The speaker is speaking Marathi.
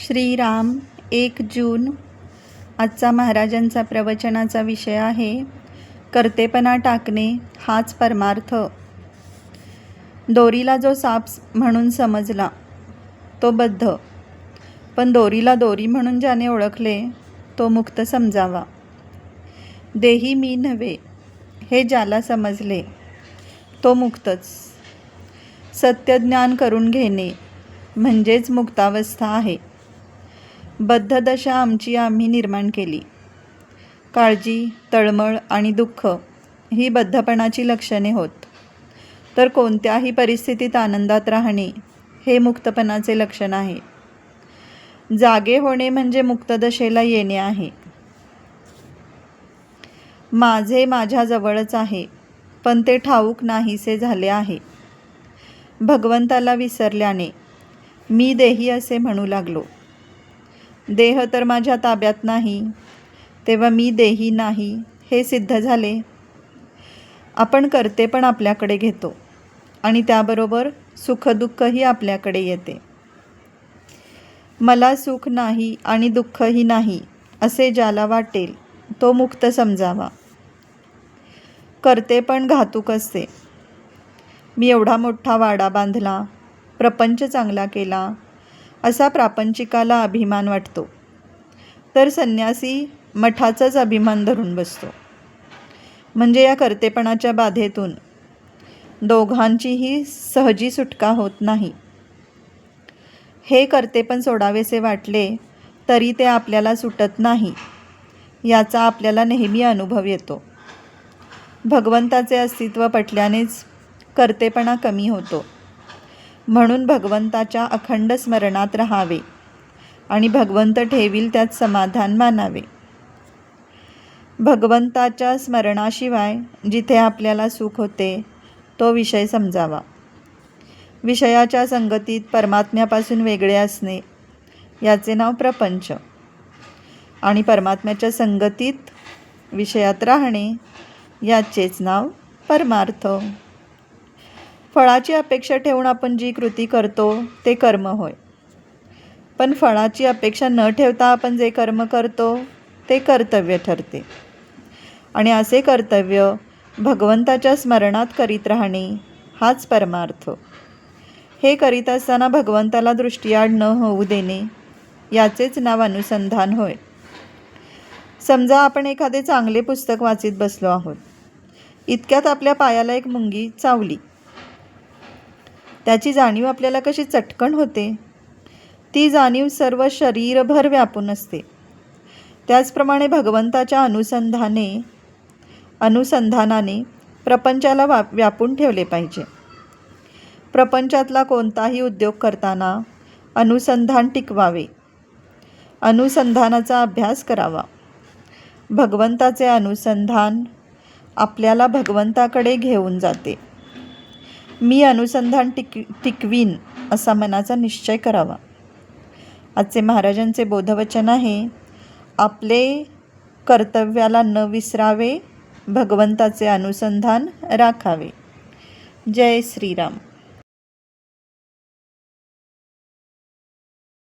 श्रीराम एक जून. आजचा महाराजांचा प्रवचनाचा विषय आहे कर्तेपणा टाकणे हाच परमार्थ. दोरीला जो साप म्हणून समजला तो बद्ध. पण दोरीला दोरी म्हणून ज्याने ओळखले तो मुक्त समजावा. देही मी नव्हे हे ज्याला समजले तो मुक्तच. सत्यज्ञान करून घेणे म्हणजेच मुक्तावस्था आहे. बद्धदशा आमची आम्ही निर्माण केली. काळजी तळमळ आणि दुःख ही बद्धपणाची लक्षणे होत. तर कोणत्याही परिस्थितीत आनंदात राहणे हे मुक्तपणाचे लक्षण आहे. जागे होणे म्हणजे मुक्तदशेला येणे आहे. माझे माझ्याजवळच आहे पण ते ठाऊक नाहीसे झाले आहे. भगवंताला विसरल्याने मी देही असे म्हणू लागलो. देह तर माझ्या ताब्यात नाही तेव्हा मी देही नाही हे सिद्ध झाले. आपण करते पण आपल्याकडे घेतो आणि त्याबरोबर सुखदुःखही आपल्याकडे येते. मला सुख नाही आणि दुःखही नाही असे ज्याला वाटेल तो मुक्त समजावा. करते पण घातूक असते. मी एवढा मोठा वाडा बांधला प्रपंच चांगला केला असा प्रापंचिकाला अभिमान वाटतो. तर संन्यासी मठाचाच अभिमान धरून बसतो. म्हणजे या कर्तेपणाच्या बाधेतून दोघांचीही सहजी सुटका होत नाही. हे कर्तेपण सोडावेसे वाटले तरी ते आपल्याला सुटत नाही याचा आपल्याला नेहमी अनुभव येतो. भगवंताचे अस्तित्व पटल्यानेच कर्तेपणा कमी होतो. म्हणून भगवंताच्या अखंड स्मरणात राहावे आणि भगवंत ठेवील त्यात समाधान मानावे. भगवंताच्या स्मरणाशिवाय जिथे आपल्याला सुख होते तो विषय समजावा. विषयाच्या संगतीत परमात्म्यापासून वेगळे असणे याचे नाव प्रपंच. आणि परमात्म्याच्या संगतीत विषयात राहणे याचेच नाव परमार्थ. फळाची अपेक्षा ठेवून आपण जी कृती करतो ते कर्म होय. पण फळाची अपेक्षा न ठेवता आपण जे कर्म करतो ते कर्तव्य ठरते. आणि असे कर्तव्य भगवंताच्या स्मरणात करीत राहणे हाच परमार्थ. हे करीत असताना भगवंताला दृष्टीआड न होऊ देणे याचेच नाव अनुसंधान होय. समजा आपण एखादे चांगले पुस्तक वाचित बसलो आहोत. इतक्यात आपल्या पायाला एक मुंगी चावली. त्याची जाणीव आपल्याला कशी चटकन होते? ती जाणीव सर्व शरीरभर व्यापून असते. त्याचप्रमाणे भगवंताच्या अनुसंधाने अनुसंधानाने प्रपंचाला वा व्यापून ठेवले पाहिजे. प्रपंचातला कोणताही उद्योग करताना अनुसंधान टिकवावे. अनुसंधानाचा अभ्यास करावा. भगवंताचे अनुसंधान आपल्याला भगवंताकडे घेऊन जाते. मी अनुसंधान टिक टिकवीन असा मनाचा निश्चय करावा. आजचे महाराजांचे बोधवचन आहे आपले कर्तव्याला न विसरावे भगवंताचे अनुसंधान राखावे. जय श्रीराम.